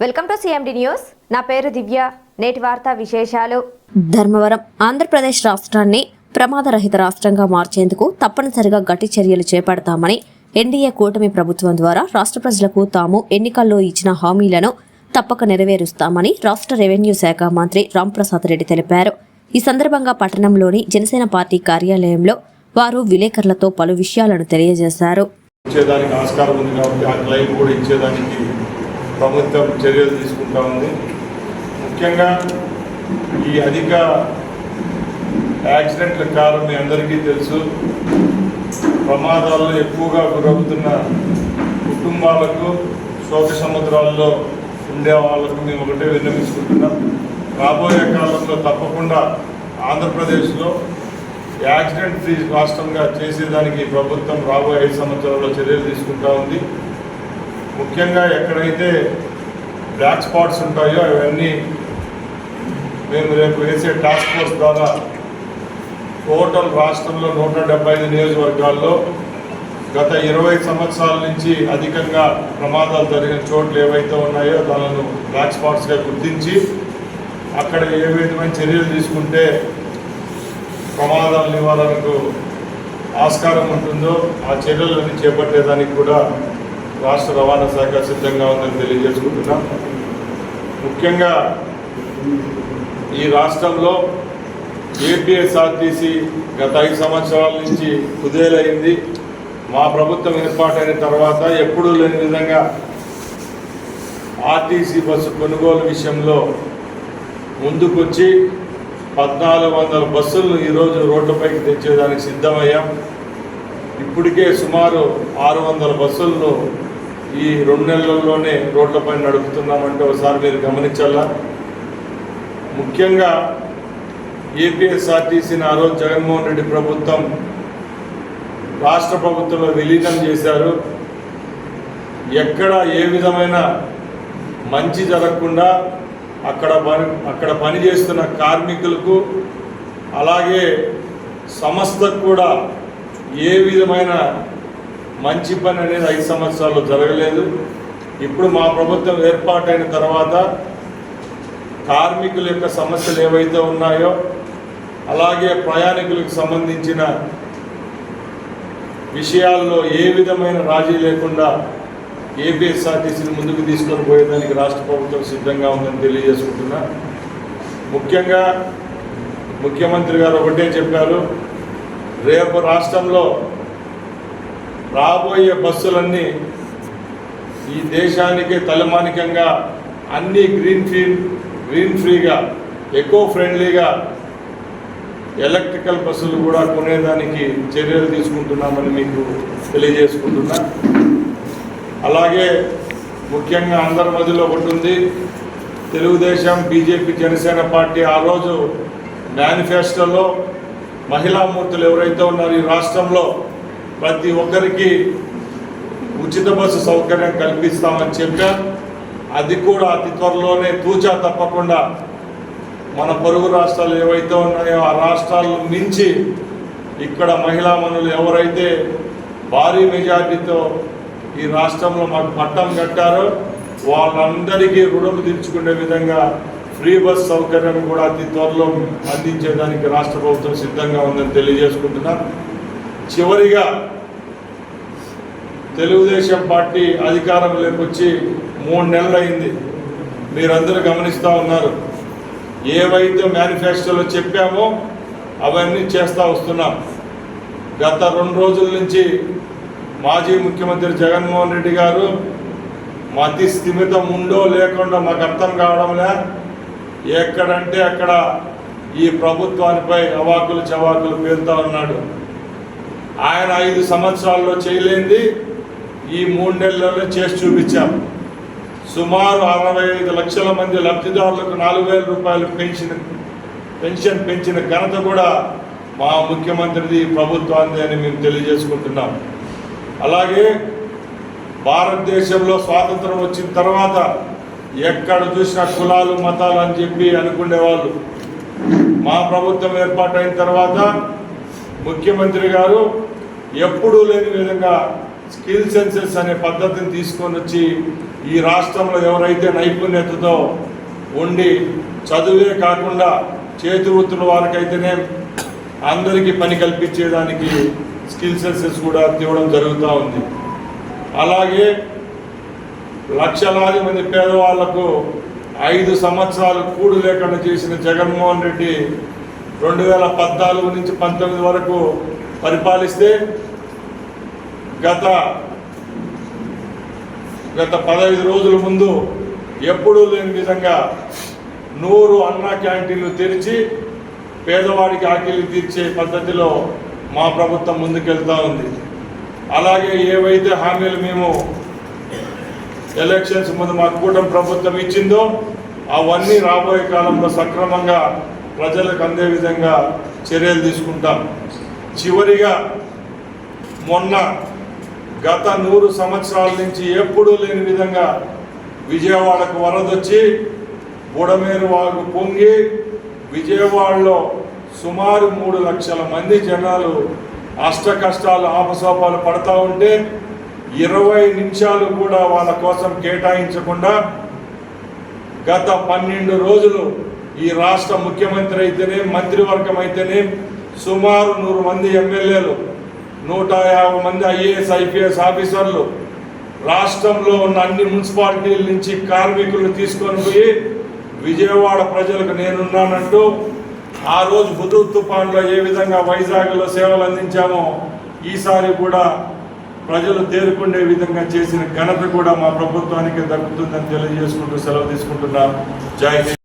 Welcome to CMD news నా పేరు దివ్య. నేటి వార్తా విశేషాలు. ధర్మవరం ఆంధ్రప్రదేశ్ రాష్ట్రాన్ని ప్రమాదరహిత రాష్ట్రంగా మార్చేందుకు తప్పనిసరిగా గట్టి చర్యలు చేపడతామని ఎన్డీఏ కూటమి ప్రభుత్వం ద్వారా రాష్ట్ర ప్రజలకు తాము ఎన్నికల్లో ఇచ్చిన హామీలను తప్పక నెరవేరుస్తామని రాష్ట్ర రెవెన్యూ శాఖ మంత్రి రాంప్రసాద్ రెడ్డి తెలిపారు. ఈ సందర్భంగా పట్టణంలోని జనసేన పార్టీ కార్యాలయంలో వారు విలేకరులతో పలు విషయాలను తెలియజేశారు. ఇచ్చేదానికి ఆస్కారం ఉంది కాబట్టి ఆ క్లైమ్ కూడా ఇచ్చేదానికి ప్రభుత్వం చర్యలు తీసుకుంటా ఉంది. ముఖ్యంగా ఈ అధిక యాక్సిడెంట్ల కారణం మీ అందరికీ తెలుసు. ప్రమాదాల్లో ఎక్కువగా గురవుతున్న కుటుంబాలకు శోక సముద్రాల్లో ఉండే వాళ్ళకు మేము ఒకటే విన్నవించుకుంటున్నాం. రాబోయే కాలంలో తప్పకుండా ఆంధ్రప్రదేశ్లో యాక్సిడెంట్ ఫ్రీ రాష్ట్రంగా చేసేదానికి ప్రభుత్వం రాబోయే ఐదు సంవత్సరాల్లో చర్యలు తీసుకుంటా ఉంది. ముఖ్యంగా ఎక్కడైతే బ్లాక్ స్పాట్స్ ఉంటాయో అవన్నీ మేము రేపు వేసే టాస్క్ ఫోర్స్ ద్వారా టోటల్ రాష్ట్రంలో నూట డెబ్బై ఐదు నియోజకవర్గాల్లో గత ఇరవై సంవత్సరాల నుంచి అధికంగా ప్రమాదాలు జరిగిన చోట్లు ఏవైతే ఉన్నాయో దానిని బ్లాక్ స్పాట్స్గా గుర్తించి అక్కడ ఏ విధమైన చర్యలు తీసుకుంటే ప్రమాదాల నివారణకు ఆస్కారం ఉంటుందో ఆ చర్యలను చేపట్టేదానికి కూడా రాష్ట్ర రవాణా శాఖ సిద్ధంగా ఉందని తెలియజేసుకుంటున్నాం. ముఖ్యంగా ఈ రాష్ట్రంలో ఏపీఎస్ఆర్టీసీ గత ఐదు సంవత్సరాల నుంచి కుదేలైంది. మా ప్రభుత్వం ఏర్పాటైన తర్వాత ఎప్పుడూ లేని విధంగా ఆర్టీసీ బస్సు కొనుగోలు విషయంలో ముందుకొచ్చి పద్నాలుగు వందల బస్సులను ఈరోజు రోడ్లపైకి తెచ్చేదానికి సిద్ధమయ్యాం. ఇప్పటికే సుమారు ఆరు వందల బస్సులను ఈ రెండు నెలల్లోనే రోడ్లపై నడుపుతున్నామంటే ఒకసారి మీరు గమనించాలా ముఖ్యంగా ఏపీఎస్ఆర్టీసీని ఆ రోజు జగన్మోహన్ రెడ్డి ప్రభుత్వం రాష్ట్ర ప్రభుత్వంలో విలీనం చేశారు. ఎక్కడ ఏ విధమైన మంచి జరగకుండా అక్కడ పని అక్కడ పనిచేస్తున్న కార్మికులకు అలాగే సంస్థకు కూడా ఏ విధమైన మంచి పని అనేది ఐదు సంవత్సరాలు జరగలేదు. ఇప్పుడు మా ప్రభుత్వం ఏర్పాటైన తర్వాత కార్మికుల యొక్క సమస్యలు ఏవైతే ఉన్నాయో అలాగే ప్రయాణికులకు సంబంధించిన విషయాల్లో ఏ విధమైన రాజీ లేకుండా ఏపీఎస్ఆర్టీసీని ముందుకు తీసుకొని పోయేదానికి రాష్ట్ర ప్రభుత్వం సిద్ధంగా ఉందని తెలియజేసుకుంటున్నా. ముఖ్యంగా ముఖ్యమంత్రి గారు ఒకటే చెప్పారు రేపు రాష్ట్రంలో రాబోయే బస్సులన్నీ ఈ దేశానికి తలమానికంగా అన్ని గ్రీన్ ఫ్రీ గ్రీన్ ఫ్రీగా ఎకో ఫ్రెండ్లీగా ఎలక్ట్రికల్ బస్సులు కూడా కొనేదానికి చర్యలు తీసుకుంటున్నామని మీకు తెలియజేసుకుంటున్నా. అలాగే ముఖ్యంగా అందరి మధ్యలో ఒకటి ఉంది. తెలుగుదేశం బీజేపీ జనసేన పార్టీ ఆ రోజు మేనిఫెస్టోలో మహిళామూర్తులు ఎవరైతే ఉన్నారో ఈ రాష్ట్రంలో ప్రతి ఒక్కరికి ఉచిత బస్సు సౌకర్యం కల్పిస్తామని చెప్పా. అది కూడా అతి త్వరలోనే తూచా తప్పకుండా మన పొరుగు రాష్ట్రాలు ఏవైతే ఉన్నాయో ఆ రాష్ట్రాలను మించి ఇక్కడ మహిళా మనులు ఎవరైతే భారీ మెజార్టీతో ఈ రాష్ట్రంలో మాకు పట్టం కట్టారో వాళ్ళందరికీ రుణం తీర్చుకునే విధంగా ఫ్రీ బస్ సౌకర్యం కూడా అతి త్వరలో అందించేదానికి రాష్ట్ర ప్రభుత్వం సిద్ధంగా ఉందని తెలియజేసుకుంటున్నాను చివరిగా తెలుగుదేశం పార్టీ అధికారంలోకి వచ్చి మూడు నెలలు అయింది మీరందరూ గమనిస్తూ ఉన్నారు. ఏవైతే మేనిఫెస్టోలో చెప్పామో అవన్నీ చేస్తూ వస్తున్నాం. గత రెండు రోజుల నుంచి మాజీ ముఖ్యమంత్రి జగన్మోహన్ రెడ్డి గారు మతి స్థిమితం ఉందో లేకుండా మాకు అర్థం కావడంలే. ఎక్కడంటే అక్కడ ఈ ప్రభుత్వానిపై అవాకులు చవాకులు పేరుతా ఉన్నాడు. ఆయన ఐదు సంవత్సరాల్లో చేయలేంది. ఈ మూడు నెలల్లో చేసి చూపించాం. సుమారు అరవై ఐదు లక్షల మంది లబ్ధిదారులకు నాలుగు వేల రూపాయలు పెన్షన్ పెన్షన్ పెంచిన ఘనత కూడా మా ముఖ్యమంత్రిది ప్రభుత్వాన్ని అని మేము తెలియజేసుకుంటున్నాం. అలాగే భారతదేశంలో స్వాతంత్రం వచ్చిన తర్వాత ఎక్కడ చూసినా కులాలు మతాలు అని చెప్పి అనుకునేవాళ్ళు. మా ప్రభుత్వం ఏర్పాటైన తర్వాత ముఖ్యమంత్రి గారు ఎప్పుడూ లేని విధంగా స్కిల్ సెన్సెస్ అనే పద్ధతిని తీసుకొని వచ్చి ఈ రాష్ట్రంలో ఎవరైతే నైపుణ్యతతో ఉండి చదువే కాకుండా చేతి వృత్తుల వారికైతేనే అందరికీ పని కల్పించేదానికి స్కిల్ సెన్సెస్ కూడా తీవడం జరుగుతూ ఉంది. అలాగే లక్షలాది మంది పేదవాళ్ళకు ఐదు సంవత్సరాలు కూడు లేకుండా చేసిన జగన్మోహన్ రెడ్డి రెండు వేల పద్నాలుగు నుంచి పంతొమ్మిది వరకు పరిపాలిస్తే గత గత పదహైదు రోజుల ముందు ఎప్పుడూ లేని విధంగా నూరు అన్నా క్యాంటీన్లు తెరిచి పేదవాడికి ఆకలి తీర్చే పద్ధతిలో మా ప్రభుత్వం ముందుకెళ్తా ఉంది. అలాగే ఏవైతే హామీలు మేము ఎలక్షన్స్ ముందు మా కూటమి ప్రభుత్వం ఇచ్చిందో అవన్నీ రాబోయే కాలంలో సక్రమంగా ప్రజలకు అందే విధంగా చర్యలు తీసుకుంటాం. చివరిగా మొన్న గత నూరు సంవత్సరాల నుంచి ఎప్పుడూ లేని విధంగా విజయవాడకు వరదొచ్చి బుడమేరు వాగు పొంగి విజయవాడలో సుమారు మూడు లక్షల మంది జనాలు అష్ట కష్టాలు ఆపసోపాలు పడతా ఉంటే ఇరవై నిమిషాలు కూడా వాళ్ళ కోసం కేటాయించకుండా గత పన్నెండు రోజులు ఈ రాష్ట్ర ముఖ్యమంత్రి అయితేనే మంత్రివర్గం అయితేనే సుమారు నూరు మంది ఎమ్మెల్యేలు నూట యాభై మంది ఐఏఎస్ ఐపీఎస్ ఆఫీసర్లు రాష్ట్రంలో ఉన్న అన్ని మున్సిపాలిటీల నుంచి కార్మికులు తీసుకొని పోయి విజయవాడ ప్రజలకు నేనున్నానంటూ ఆ రోజు హుదూ తుఫాన్లో ఏ విధంగా వైజాగ్లో సేవలు అందించామో ఈసారి కూడా ప్రజలు తేరుకుండే విధంగా చేసిన ఘనత కూడా మా ప్రభుత్వానికి దక్కుతుందని తెలియజేసుకుంటూ సెలవు తీసుకుంటున్నాం జై